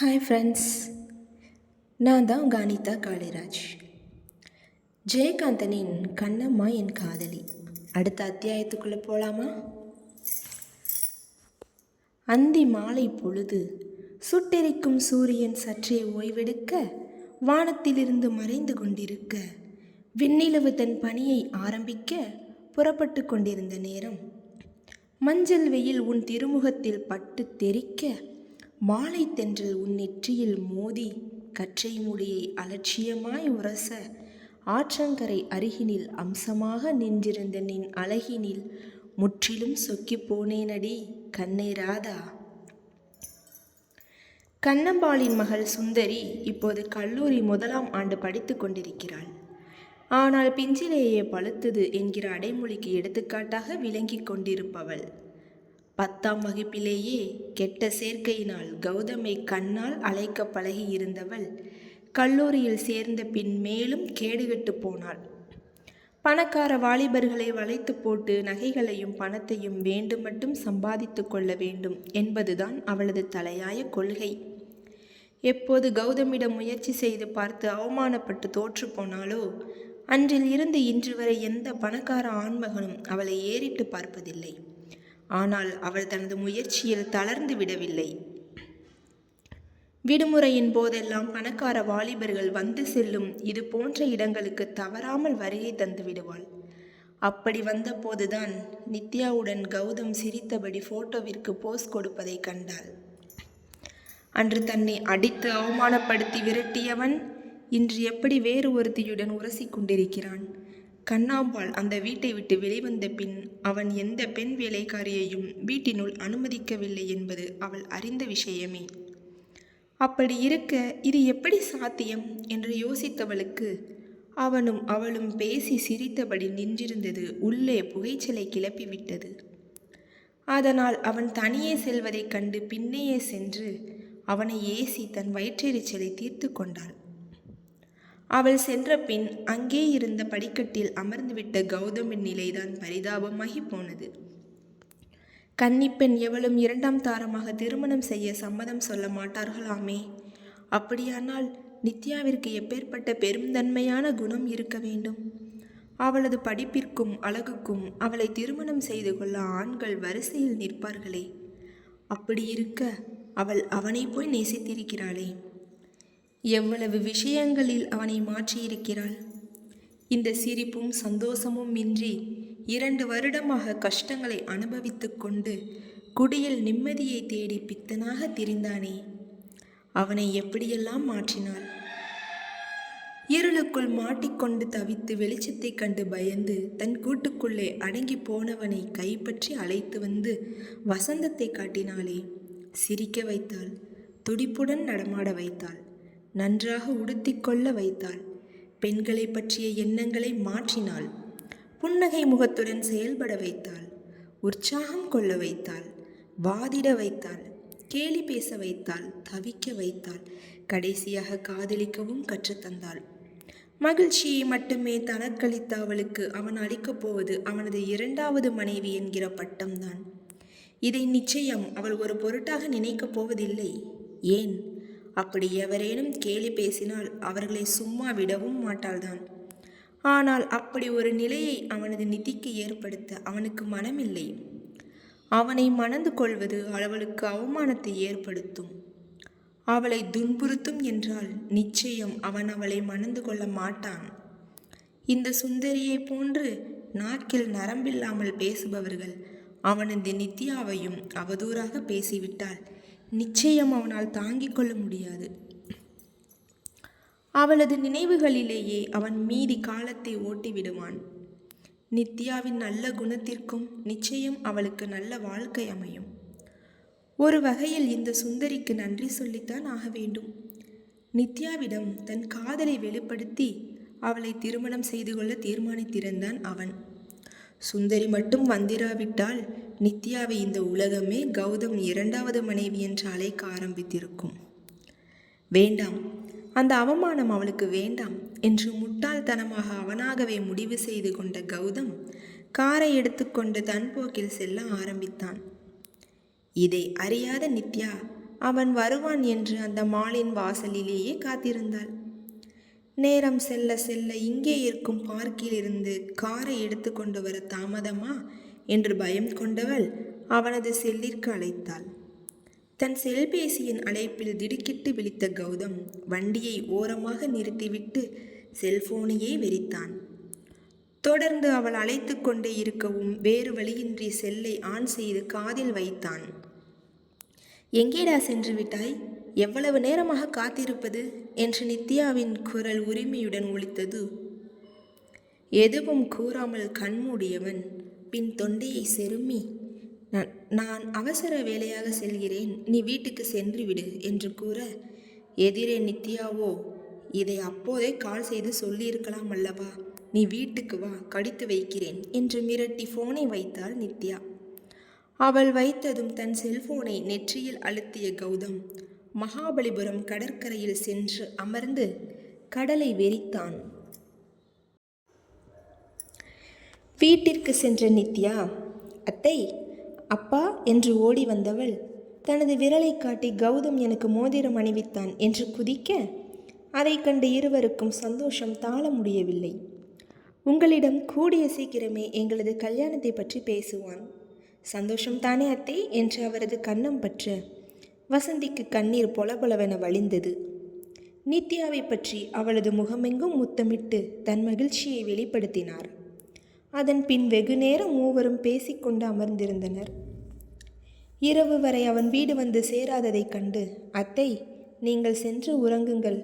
Hi friends நான் தான் உங்கள் அனிதா காளிராஜ். ஜெயகாந்தனின் கண்ணம்மா என் காதலி. அடுத்த அத்தியாயத்துக்குள்ளே போகலாமா அந்தி மாலை பொழுது சுட்டெரிக்கும் சூரியன் சற்றே ஓய்வெடுக்க வானத்திலிருந்து மறைந்து கொண்டிருக்க விண்ணிலவு தன் பணியை ஆரம்பிக்க புறப்பட்டு கொண்டிருந்த நேரம் மஞ்சள் வெயில் உன் திருமுகத்தில் பட்டு தெறிக்க மாலை தென்றல் உன் நெற்றியில் மோதி கற்றை முடியை அலட்சியமாய் உரச ஆற்றங்கரை அருகினில் அம்சமாக நின்றிருந்த நின் அழகினில் முற்றிலும் சொக்கிப் போனேனடி கண்ணை ராதா. கண்ணம்பாளின் மகள் சுந்தரி இப்போது கல்லூரி முதலாம் ஆண்டு படித்து கொண்டிருக்கிறாள். ஆனால் பிஞ்சிலேயே பழுத்தது என்கிற அடைமொழிக்கு எடுத்துக்காட்டாக விளங்கிக் கொண்டிருப்பவள். பத்தாம் வகுப்பிலேயே கெட்ட சேர்க்கையினால் கௌதமை கண்ணால் அழைக்க பழகி இருந்தவள் கல்லூரியில் சேர்ந்த பின் மேலும் கேடுகட்டு போனாள். பணக்கார வாலிபர்களை வளைத்து போட்டு நகைகளையும் பணத்தையும் வேண்டும் மட்டும் சம்பாதித்து கொள்ள வேண்டும் என்பதுதான் அவளது தலையாய கொள்கை. எப்போது கௌதமிடம் முயற்சி செய்து பார்த்து அவமானப்பட்டு தோற்று போனாலோ அன்றில் இருந்து இன்று வரை எந்த பணக்கார ஆண்மகனும் அவளை ஏறிட்டு பார்ப்பதில்லை. ஆனால் அவள் தனது முயற்சியில் தளர்ந்து விடவில்லை. விடுமுறையின் போதெல்லாம் பணக்கார வாலிபர்கள் வந்து செல்லும் இது போன்ற இடங்களுக்கு தவறாமல் வருகை தந்து விடுவாள். அப்படி வந்தபோதுதான் நித்யாவுடன் கௌதம் சிரித்தபடி போட்டோவிற்கு போஸ் கொடுப்பதை கண்டாள். அன்று தன்னை அடித்து அவமானப்படுத்தி விரட்டியவன் இன்று எப்படி வேறு ஒருத்தியுடன் உரசி கொண்டிருக்கிறான்? கண்ணாம்பாள் அந்த வீட்டை விட்டு வெளிவந்த பின் அவன் எந்த பெண் வேலைக்காரியையும் வீட்டினுள் அனுமதிக்கவில்லை என்பது அவள் அறிந்த விஷயமே. அப்படி இருக்க இது எப்படி சாத்தியம்? என்று யோசித்தவளுக்கு அவனும் அவளும் பேசி சிரித்தபடி நின்றிருந்தது உள்ளே புகைச்சலை கிளப்பிவிட்டது. அதனால் அவன் தனியே செல்வதைக் கண்டு பின்னேயே சென்று அவனை ஏசி தன் வயிற்றெரிச்சலை தீர்த்து கொண்டாள். அவள் சென்ற பின் அங்கே இருந்த படிக்கட்டில் அமர்ந்துவிட்ட கௌதமின் நிலைதான் பரிதாபமாகி போனது கன்னிப்பெண் எவளும் இரண்டாம் தாரமாக திருமணம் செய்ய சம்மதம் சொல்ல மாட்டார்களாமே. அப்படியானால் நித்யாவிற்கு எப்பேற்பட்ட பெருந்தன்மையான குணம் இருக்க வேண்டும்? அவளது படிப்பிற்கும் அழகுக்கும் அவளை திருமணம் செய்து கொள்ள ஆண்கள் வரிசையில் நிற்பார்களே. அப்படி இருக்க அவள் அவனை போய் நேசித்திருக்கிறாளே. எவ்வளவு விஷயங்களில் அவனை மாற்றியிருக்கிறாள்? இந்த சிரிப்பும் சந்தோஷமும் இன்றி இரண்டு வருடமாக கஷ்டங்களை அனுபவித்து கொண்டு குடியில் நிம்மதியை தேடி பித்தனாக திரிந்தானே. அவனை எப்படியெல்லாம் மாற்றினாள்? இருளுக்குள் மாட்டிக்கொண்டு தவித்து வெளிச்சத்தைக் கண்டு பயந்து தன் கூட்டுக்குள்ளே அடங்கி போனவனை கைப்பற்றி அழைத்து வந்து வசந்தத்தை காட்டினாளே. சிரிக்க வைத்தாள் துடிப்புடன் நடமாட வைத்தாள். நன்றாக உடுத்திக்கொள்ள வைத்தாள் பெண்களை பற்றிய எண்ணங்களை மாற்றினாள். புன்னகை முகத்துடன் செயல்பட வைத்தாள். உற்சாகம் கொள்ள வைத்தாள். வாதிட வைத்தாள். கேலி பேச வைத்தாள். தவிக்க வைத்தாள். கடைசியாக காதலிக்கவும் கற்றுத்தந்தாள். மகிழ்ச்சியை மட்டுமே தனக்களித்த அவளுக்கு அவன் அளிக்கப் போவது அவனது இரண்டாவது மனைவி என்கிற பட்டம்தான். இதை நிச்சயம் அவள் ஒரு பொருட்டாக நினைக்கப் போவதில்லை. ஏன்? அப்படி எவரேனும் கேலி பேசினால் அவர்களை சும்மா விடவும் மாட்டாள்தான். ஆனால் அப்படி ஒரு நிலையை அவனது நிதிக்கு ஏற்படுத்த அவனுக்கு மனமில்லை. அவனை மணந்து கொள்வது அவளுக்கு அவமானத்தை ஏற்படுத்தும். அவளை துன்புறுத்தும் என்றால் நிச்சயம் அவன் அவளை மணந்து கொள்ள மாட்டான். இந்த சுந்தரியைப் போன்று நாக்கில் நரம்பில்லாமல் பேசுபவர்கள் அவனது நித்யாவையும் அவதூறாக பேசிவிட்டால் நிச்சயம் அவனால் தாங்கிக் கொள்ள முடியாது. அவளது நினைவுகளிலேயே அவன் மீதி காலத்தை ஓட்டி விடுவான் நித்யாவின் நல்ல குணத்திற்கும் நிச்சயம் அவளுக்கு நல்ல வாழ்க்கை அமையும். ஒரு வகையில் இந்த சுந்தரிக்கு நன்றி சொல்லித்தான் ஆக வேண்டும். நித்யாவிடம் தன் காதலை வெளிப்படுத்தி அவளை திருமணம் செய்து கொள்ள தீர்மானித்திருந்தான் அவன். சுந்தரி மட்டும் வந்திராவிட்டால் நித்யாவை இந்த உலகமே கௌதம் இரண்டாவது மனைவி என்று அழைக்க ஆரம்பித்திருக்கும். வேண்டாம் அந்த அவமானம் அவளுக்கு வேண்டாம் என்று முட்டாள்தனமாக அவனாகவே முடிவு செய்து கொண்ட கௌதம் காரை எடுத்துக்கொண்டு தன் போக்கில் செல்ல ஆரம்பித்தான். இதை அறியாத நித்யா அவன் வருவான் என்று அந்த மாலின் வாசலிலேயே காத்திருந்தாள். நேரம் செல்ல செல்ல இங்கே இருக்கும் பார்க்கிலிருந்து காரை எடுத்துக்கொண்டு வர தாமதமா? என்று பயம் கொண்டவள் அவனது செல்லிற்கு அழைத்தாள். தன் செல்பேசியின் அழைப்பில் திடுக்கிட்டு விழித்த கௌதம் வண்டியை ஓரமாக நிறுத்திவிட்டு செல்போனையே வெறித்தான். தொடர்ந்து அவள் அழைத்து கொண்டே இருக்கவும் வேறு வழியின்றி செல்லை ஆன் செய்து காதில் வைத்தான். எங்கேடா சென்று விட்டாய்? எவ்வளவு நேரமாக காத்திருப்பது? என்று நித்யாவின் குரல் உரிமையுடன் ஒழித்தது எதுவும் கூறாமல் கண்மூடியவன் பின் தொண்டையை செருமி. "நான்- நான் அவசர வேலையாக செல்கிறேன். நீ வீட்டுக்கு சென்று விடு என்று கூற எதிரே நித்யாவோ இதை அப்போதே கால் செய்து சொல்லியிருக்கலாம் அல்லவா? நீ வீட்டுக்கு வா கடித்து வைக்கிறேன் என்று மிரட்டி ஃபோனை வைத்தாள் நித்யா. அவள் வைத்ததும் தன் செல்போனை நெற்றியில் அழுத்திய கௌதம் மகாபலிபுரம் கடற்கரையில் சென்று அமர்ந்து கடலை வெறித்தான். வீட்டிற்கு சென்ற நித்யா அத்தை அப்பா என்று ஓடி வந்தவள் தனது விரலை காட்டி கௌதம் எனக்கு மோதிரம் அணிவித்தான் என்று குதிக்க அதைக் கண்டு இருவருக்கும் சந்தோஷம் தாழ முடியவில்லை. உங்களிடம் கூடிய சீக்கிரமே எங்களது கல்யாணத்தை பற்றி பேசுவான். சந்தோஷம் தானே அத்தை என்று அவரது கன்னம் பற்ற வசந்திக்கு கண்ணீர் பொலபொலவென வழிந்தது. நித்யாவை பற்றி அவளது முகமெங்கும் முத்தமிட்டு தன் மகிழ்ச்சியை வெளிப்படுத்தினார். அதன் பின் வெகு நேரம் மூவரும் பேசிக்கொண்டு அமர்ந்திருந்தனர். இரவு வரை அவன் வீடு வந்து சேராததைக் கண்டு அத்தை நீங்கள் சென்று உறங்குங்கள்.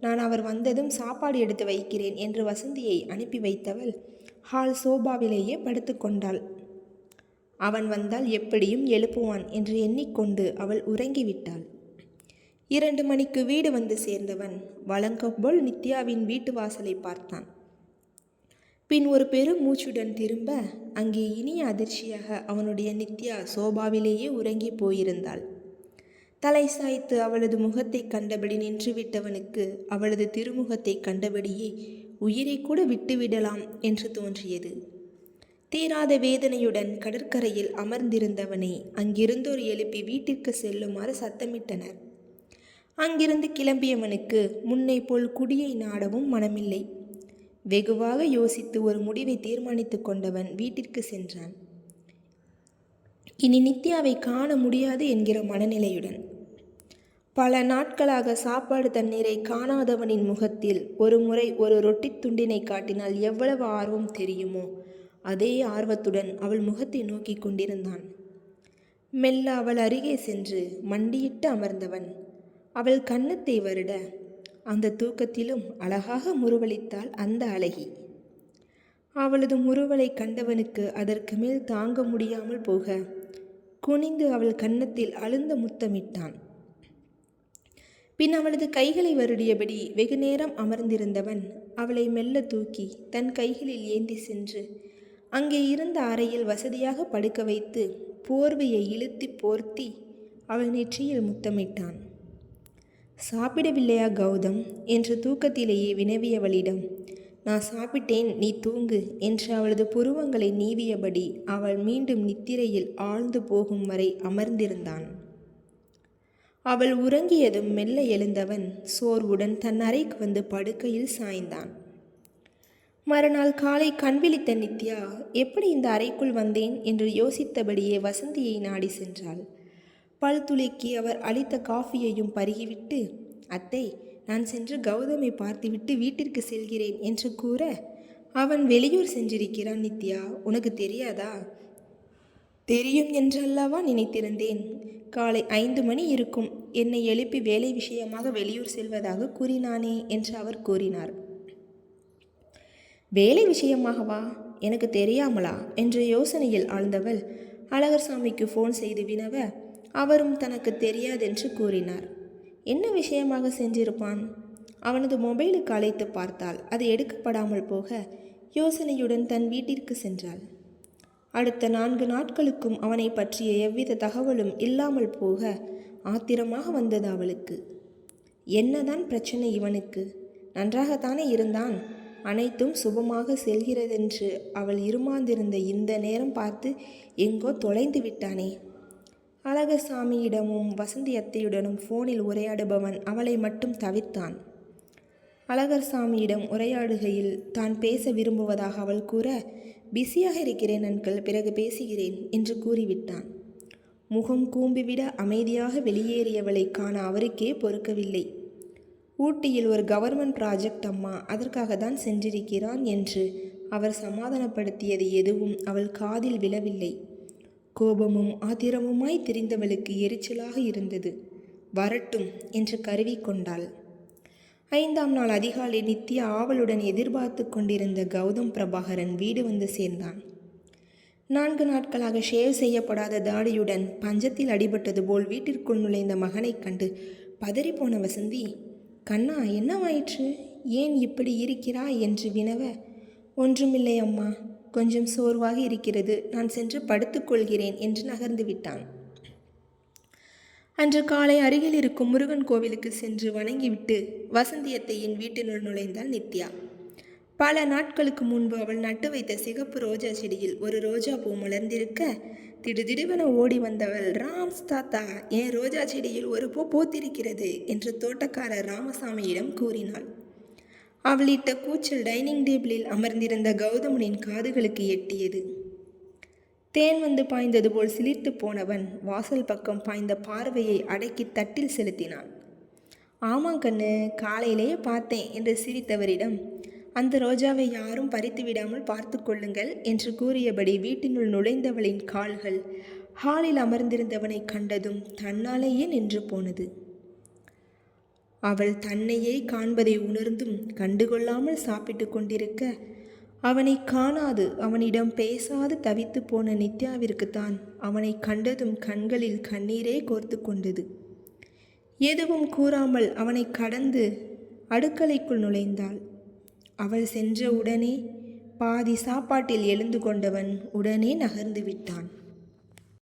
நான் அவர் வந்ததும் சாப்பாடு எடுத்து வைக்கிறேன் என்று வசந்தியை அனுப்பி வைத்தவள் ஹால் சோபாவிலேயே படுத்துக்கொண்டாள் அவன் வந்தால் எப்படியும் எழுப்புவான் என்று எண்ணிக்கொண்டு அவள் உறங்கிவிட்டாள். இரண்டு மணிக்கு வீடு வந்து சேர்ந்தவன் வழங்கப்போல் நித்யாவின் வீட்டு வாசலை பார்த்தான். பின் ஒரு பெரும் மூச்சுடன் திரும்ப அங்கே இனிய அதிர்ச்சியாக அவனுடைய நித்யா சோபாவிலேயே உறங்கி போயிருந்தாள். தலை சாய்த்து அவளது முகத்தை கண்டபடி நின்றுவிட்டவனுக்கு அவளது திருமுகத்தை கண்டபடியே உயிரை கூட விட்டுவிடலாம் என்று தோன்றியது. தீராத வேதனையுடன் கடற்கரையில் அமர்ந்திருந்தவனை அங்கிருந்தோர் எழுப்பி வீட்டிற்கு செல்லுமாறு சத்தமிட்டனர். அங்கிருந்து கிளம்பியவனுக்கு முன்னை போல் குடியை நாடவும் மனமில்லை. வெகுவாக யோசித்து ஒரு முடிவை தீர்மானித்து கொண்டவன் வீட்டிற்கு சென்றான். இனி நித்யாவை காண முடியாது என்கிற மனநிலையுடன். பல நாட்களாக சாப்பாடு தண்ணீரை காணாதவனின் முகத்தில் ஒரு முறை ஒரு ரொட்டித் துண்டினை காட்டினால் எவ்வளவு ஆர்வம் தெரியுமோ அதே ஆர்வத்துடன் அவள் முகத்தை நோக்கி கொண்டிருந்தான். மெல்ல அவள் அருகே சென்று மண்டியிட்டு அமர்ந்தவன். அவள் கன்னத்தை வருட அந்த தூக்கத்திலும் அழகாக முறுவளித்தாள் அந்த அழகி. அவளது முறுவலை கண்டவனுக்கு அதற்கு மேல் தாங்க முடியாமல் போக குனிந்து அவள் கன்னத்தில் அழுந்த முத்தமிட்டான். பின் அவளது கைகளை வருடியபடி வெகு நேரம் அமர்ந்திருந்தவன் அவளை மெல்ல தூக்கி தன் கைகளில் ஏந்தி சென்று அங்கே இருந்த அறையில் வசதியாக படுக்க வைத்து போர்வையை இழுத்தி போர்த்தி அவள் நெற்றியில் முத்தமிட்டான். சாப்பிடவில்லையா கௌதம் என்று தூக்கத்திலேயே வினவியவளிடம் நான் சாப்பிட்டேன் நீ தூங்கு என்று அவளது புருவங்களை நீவியபடி அவள் மீண்டும் நித்திரையில் ஆழ்ந்து போகும் வரை அமர்ந்திருந்தான். அவள் உறங்கியதும் மெல்ல எழுந்தவன் சோர்வுடன் தன் அறைக்கு வந்து படுக்கையில் சாய்ந்தான். மறுநாள் காலை கண்விழித்த நித்யா எப்படி இந்த அறைக்குள் வந்தேன்? என்று யோசித்தபடியே வசந்தியை நாடி சென்றாள். பல் துளிக்கி அவர் அளித்த காஃபியையும் பருகிவிட்டு அத்தை நான் சென்று கௌதமை பார்த்துவிட்டு வீட்டிற்கு செல்கிறேன் என்று கூற அவன் வெளியூர் சென்றிருக்கிறான் நித்யா உனக்கு தெரியாதா? தெரியும் என்றல்லவா நினைத்திருந்தேன். காலை ஐந்து மணி இருக்கும். என்னை எழுப்பி வேலை விஷயமாக வெளியூர் செல்வதாக கூறினானே என்று அவர் கூறினார். வேலை விஷயமாகவா? எனக்கு தெரியாமலா? என்ற யோசனையில் ஆழ்ந்தவள் அழகர் சாமிக்கு ஃபோன் செய்து வினவ அவரும் தனக்கு தெரியாதென்று கூறினார். என்ன விஷயமாக செஞ்சிருப்பான் அவனது மொபைலுக்கு அழைத்து பார்த்தால் அது எடுக்கப்படாமல் போக யோசனையுடன் தன் வீட்டிற்கு சென்றாள். அடுத்த நான்கு நாட்களுக்கும் அவனை பற்றிய எவ்வித தகவலும் இல்லாமல் போக ஆத்திரமாக வந்தது அவளுக்கு. என்னதான் பிரச்சனை இவனுக்கு? நன்றாகத்தானே இருந்தான்? அனைத்தும் சுபமாக செல்கிறதென்று அவள் இருமாந்திருந்த இந்த நேரம் பார்த்து எங்கோ தொலைந்து விட்டானே. அழகசாமியிடமும் வசந்தி அத்தையுடனும் ஃபோனில் உரையாடுபவன் அவளை மட்டும் தவிர்த்தான். அழகர்சாமியிடம் உரையாடுகையில் தான் பேச விரும்புவதாக அவள் கூற பிஸியாக இருக்கிறேன் அன்கள் பிறகு பேசுகிறேன் என்று கூறிவிட்டான். முகம் கூம்பிவிட அமைதியாக வெளியேறியவளை காண அவருக்கே பொறுக்கவில்லை. ஊட்டியில் ஒரு கவர்மெண்ட் ப்ராஜெக்ட் அம்மா அதற்காக தான் சென்றிருக்கிறான் என்று அவர் சமாதானப்படுத்தியது எதுவும் அவள் காதில் விழவில்லை. கோபமும் ஆத்திரமுமாய் திரிந்தவளுக்கு எரிச்சலாக இருந்தது. வரட்டும் என்று கருவி கொண்டாள். ஐந்தாம் நாள் அதிகாலை நித்யா ஆவலுடன் எதிர்பார்த்து கொண்டிருந்த கௌதம் பிரபாகரன் வீடு வந்து சேர்ந்தான். நான்கு நாட்களாக ஷேவ் செய்யப்படாத தாடியுடன் பஞ்சத்தில் அடிபட்டது போல் வீட்டிற்குள் நுழைந்த மகனைக் கண்டு பதறிப்போன வசந்தி கண்ணா என்னவாயிற்று? ஏன் இப்படி இருக்கிறாய் என்று வினவ. ஒன்றுமில்லை அம்மா கொஞ்சம் சோர்வாக இருக்கிறது. நான் சென்று படுத்துக்கொள்கிறேன் என்று நகர்ந்து விட்டான். அன்று காலை அருகில் இருக்கும் முருகன் கோவிலுக்கு சென்று வணங்கிவிட்டு வசந்தியத்தையின் வீட்டினுள் நுழைந்தாள் நித்யா. பல நாட்களுக்கு முன்பு அவள் நட்டு வைத்த சிகப்பு ரோஜா செடியில் ஒரு ரோஜா பூ மலர்ந்திருக்க திடுதிடுவென ஓடி வந்தவள் ராம்ஸ் தாத்தா என் ரோஜா செடியில் ஒரு பூ பூத்திருக்கிறது என்று தோட்டக்காரர் ராமசாமியிடம் கூறினாள். அவளிட்ட கூச்சல் டைனிங் டேபிளில் அமர்ந்திருந்த கௌதமனின் காதுகளுக்கு எட்டியது. தேன் வந்து பாய்ந்தது போல் சிலிர்த்து போனவன் வாசல் பக்கம் பாய்ந்த பார்வையை அடக்கி தட்டில் செலுத்தினான். ஆமாம் கண்ணு காலையிலேயே பார்த்தேன் என்று சிரித்தவரிடம் அந்த ரோஜாவை யாரும் பறித்து விடாமல் பார்த்து கொள்ளுங்கள் என்று கூறியபடி வீட்டினுள் நுழைந்தவளின் கால்கள் ஹாலில் அமர்ந்திருந்தவனை கண்டதும் தன்னாலேயே நின்று போனது. அவள் தன்னையே காண்பதை உணர்ந்தும் கண்டுகொள்ளாமல் சாப்பிட்டு கொண்டிருக்க அவனை காணாது அவனிடம் பேசாது தவித்து போன நித்யாவிற்குத்தான் அவனை கண்டதும் கண்களில் கண்ணீரே கோர்த்து கொண்டது. எதுவும் கூறாமல் அவனை கடந்து அடுக்கலைக்குள் நுழைந்தாள். அவள் சென்ற உடனே பாதி சாப்பாட்டில் எழுந்து கொண்டவன் உடனே நகர்ந்து விட்டான்.